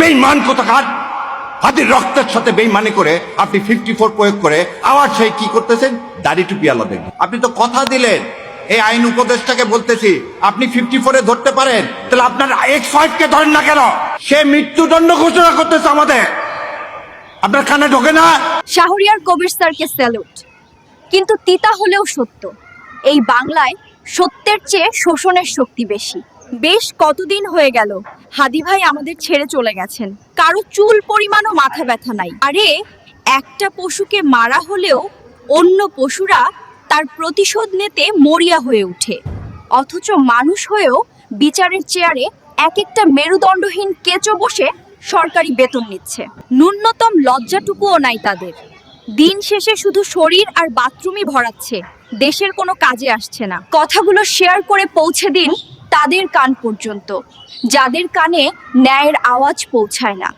বেইমান কোথাকার? হাতির রক্তের সাথে বেইমানি করে আপনি ফিফটি ফোর প্রয়োগ করে আবার সেই কি করতেছেন? দাড়ি টুপি আলো দেখবেন। আপনি তো কথা দিলেন। এই আইন উপদেশটাকে বলতেছি, আপনি ফিফটি ফোরে ধরতে পারেন। তাহলে আপনার এক্স ফাইভ কে ধরেন না কেন? সে মৃত্যুদণ্ড ঘোষণা করতেছে আমাদের। আপনার কানে ঢোকে না? শাহরিয়ার কবির স্যারকে স্যালুট। কিন্তু তিতা হলেও সত্য, এই বাংলায় সত্যের চেয়ে শোষণের শক্তি বেশি। বেশ কতদিন হয়ে গেল হাদি ভাই আমাদের ছেড়ে চলে গেছেন। কারও চুল পরিমাণও মাথা ব্যথা নাই। আরে, একটা পশুকে মারা হলেও অন্য পশুরা তার প্রতিশোধ নিতে মরিয়া হয়ে ওঠে। অথচ মানুষ হয়েও বিচারের চেয়ারে এক একটা মেরুদণ্ডহীন কেঁচো বসে সরকারি বেতন নিচ্ছে। ন্যূনতম লজ্জাটুকুও নাই তাদের। দিন শেষে শুধু শরীর আর বাথরুমই ভরাচ্ছে। দেশের কোনো কাজে আসছে না। কথাগুলো শেয়ার করে পৌঁছে দিন তাদের কান পর্যন্ত। যাদের কানে ন্যায়ের আওয়াজ পৌঁছায় না।